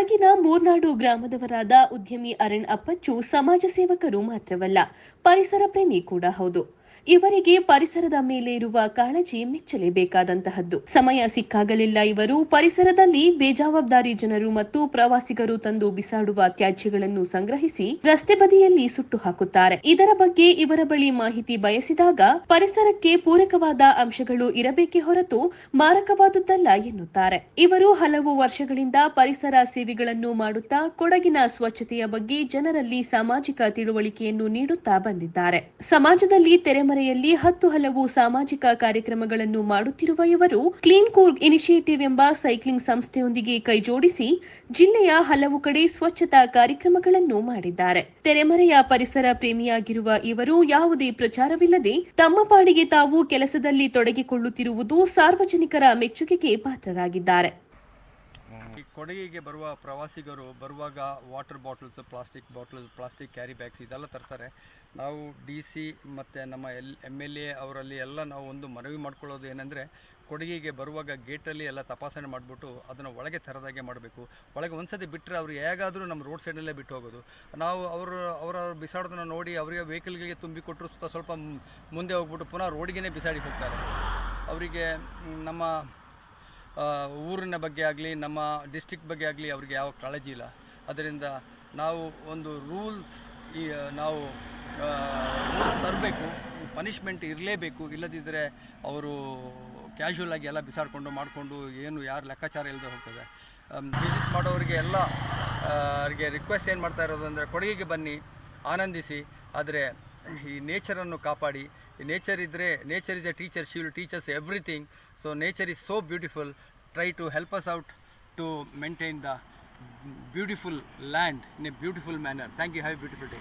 ಕೊಡಗಿನ ಮೂರ್ನಾಡು ಗ್ರಾಮದವರಾದ ಉದ್ಯಮಿ ಅರಣ್ ಅಪ್ಪಚ್ಚು ಸಮಾಜ ಸೇವಕರು ಮಾತ್ರವಲ್ಲ ಪರಿಸರ ಪ್ರೇಮಿ ಕೂಡ ಹೌದು. ಇವರಿಗೆ ಪರಿಸರದ ಮೇಲೆ ಇರುವ ಕಾಳಜಿ ಮೆಚ್ಚಲೇಬೇಕಾದಂತಹದ್ದು. ಸಮಯ ಸಿಕ್ಕಾಗಲಿಲ್ಲ ಇವರು. ಪರಿಸರದಲ್ಲಿ ಬೇಜವಾಬ್ದಾರಿ ಜನರು ಮತ್ತು ಪ್ರವಾಸಿಗರು ತಂದು ಬಿಸಾಡುವ ತ್ಯಾಜ್ಯಗಳನ್ನು ಸಂಗ್ರಹಿಸಿ ರಸ್ತೆ ಬದಿಯಲ್ಲಿ ಸುಟ್ಟು ಹಾಕುತ್ತಾರೆ. ಇದರ ಬಗ್ಗೆ ಇವರ ಬಳಿ ಮಾಹಿತಿ ಬಯಸಿದಾಗ ಪರಿಸರಕ್ಕೆ ಪೂರಕವಾದ ಅಂಶಗಳು ಇರಬೇಕೇ ಹೊರತು ಮಾರಕವಾದುದಲ್ಲ ಎನ್ನುತ್ತಾರೆ. ಇವರು ಹಲವು ವರ್ಷಗಳಿಂದ ಪರಿಸರ ಸೇವೆಗಳನ್ನು ಮಾಡುತ್ತಾ ಕೊಡಗಿನ ಸ್ವಚ್ಛತೆಯ ಬಗ್ಗೆ ಜನರಲ್ಲಿ ಸಾಮಾಜಿಕ ತಿಳುವಳಿಕೆಯನ್ನು ನೀಡುತ್ತಾ ಬಂದಿದ್ದಾರೆ. ಸಮಾಜದಲ್ಲಿ ತೆರೆಮರೆಯಲ್ಲಿ ಹತ್ತು ಹಲವು ಸಾಮಾಜಿಕ ಕಾರ್ಯಕ್ರಮಗಳನ್ನು ಮಾಡುತ್ತಿರುವ ಇವರು ಕ್ಲೀನ್ ಕೂರ್ಗ್ ಇನಿಷಿಯೇಟಿವ್ ಎಂಬ ಸೈಕ್ಲಿಂಗ್ ಸಂಸ್ಥೆಯೊಂದಿಗೆ ಕೈಜೋಡಿಸಿ ಜಿಲ್ಲೆಯ ಹಲವು ಕಡೆ ಸ್ವಚ್ಛತಾ ಕಾರ್ಯಕ್ರಮಗಳನ್ನು ಮಾಡಿದ್ದಾರೆ. ತೆರೆಮರೆಯ ಪರಿಸರ ಪ್ರೇಮಿಯಾಗಿರುವ ಇವರು ಯಾವುದೇ ಪ್ರಚಾರವಿಲ್ಲದೆ ತಮ್ಮ ಪಾಡಿಗೆ ತಾವು ಕೆಲಸದಲ್ಲಿ ತೊಡಗಿಕೊಳ್ಳುತ್ತಿರುವುದು ಸಾರ್ವಜನಿಕರ ಮೆಚ್ಚುಗೆಗೆ ಪಾತ್ರರಾಗಿದ್ದಾರೆ. ಈ ಕೊಡಗಿಗೆ ಬರುವ ಪ್ರವಾಸಿಗರು ಬರುವಾಗ water bottles plastic bottle plastic carry bags ಇದೆಲ್ಲ ತರ್ತಾರೆ. ನಾವು ಡಿ ಸಿ ಮತ್ತು ನಮ್ಮ ಎಲ್ ಎಂ ಎಲ್ ಎ ಅವರಲ್ಲಿ ಎಲ್ಲ ನಾವು ಒಂದು ಮನವಿ ಮಾಡ್ಕೊಳ್ಳೋದು ಏನಂದರೆ, ಕೊಡಗಿಗೆ ಬರುವಾಗ ಗೇಟಲ್ಲಿ ಎಲ್ಲ ತಪಾಸಣೆ ಮಾಡಿಬಿಟ್ಟು ಅದನ್ನು ಒಳಗೆ ತರದಾಗೆ ಮಾಡಬೇಕು. ಒಳಗೆ ಒಂದ್ಸತಿ ಬಿಟ್ಟರೆ ಅವ್ರು ಹೇಗಾದರೂ ನಮ್ಮ ರೋಡ್ ಸೈಡಲ್ಲೇ ಬಿಟ್ಟು ಹೋಗೋದು. ನಾವು ಅವರು, ಅವರ ಬಿಸಾಡೋದನ್ನ ನೋಡಿ ಅವರಿಗೆ ವೆಹಿಕಲ್ಗಳಿಗೆ ತುಂಬಿ ಕೊಟ್ಟರು ಸುತ್ತ ಸ್ವಲ್ಪ ಮುಂದೆ ಹೋಗ್ಬಿಟ್ಟು ಪುನಃ ರೋಡಿಗೆ ಬಿಸಾಡಿ ಹೋಗ್ತಾರೆ. ಅವರಿಗೆ ನಮ್ಮ ಊರಿನ ಬಗ್ಗೆ ಆಗಲಿ, ನಮ್ಮ ಡಿಸ್ಟಿಕ್ ಬಗ್ಗೆ ಆಗಲಿ ಅವ್ರಿಗೆ ಯಾವ ಕಾಳಜಿ ಇಲ್ಲ. ಅದರಿಂದ ನಾವು ಒಂದು ರೂಲ್ಸ್ ಈ ನಾವು ರೂಲ್ಸ್ ತರಬೇಕು ಪನಿಷ್ಮೆಂಟ್ ಇರಲೇಬೇಕು. ಇಲ್ಲದಿದ್ದರೆ ಅವರು ಕ್ಯಾಶುವಲ್ ಆಗಿ ಎಲ್ಲ ಬಿಸಾಡಿಕೊಂಡು ಮಾಡಿಕೊಂಡು ಏನು ಯಾರು ಲೆಕ್ಕಾಚಾರ ಇಲ್ಲದೆ ಹೋಗ್ತದೆ. ವಿಸಿಟ್ ಮಾಡೋರಿಗೆ ಎಲ್ಲ ಅವರಿಗೆ ರಿಕ್ವೆಸ್ಟ್ ಏನು ಮಾಡ್ತಾ ಇರೋದು ಅಂದರೆ ಕೊಡಗಿಗೆ ಬನ್ನಿ, ಆನಂದಿಸಿ. ಆದರೆ ಈ ನೇಚರನ್ನು ಕಾಪಾಡಿ ನೇಚರ್ ಇದ್ದರೆ nature is a teacher she will teachers everything so nature is so beautiful try to help us out to maintain the beautiful land in a beautiful manner thank you have beautiful day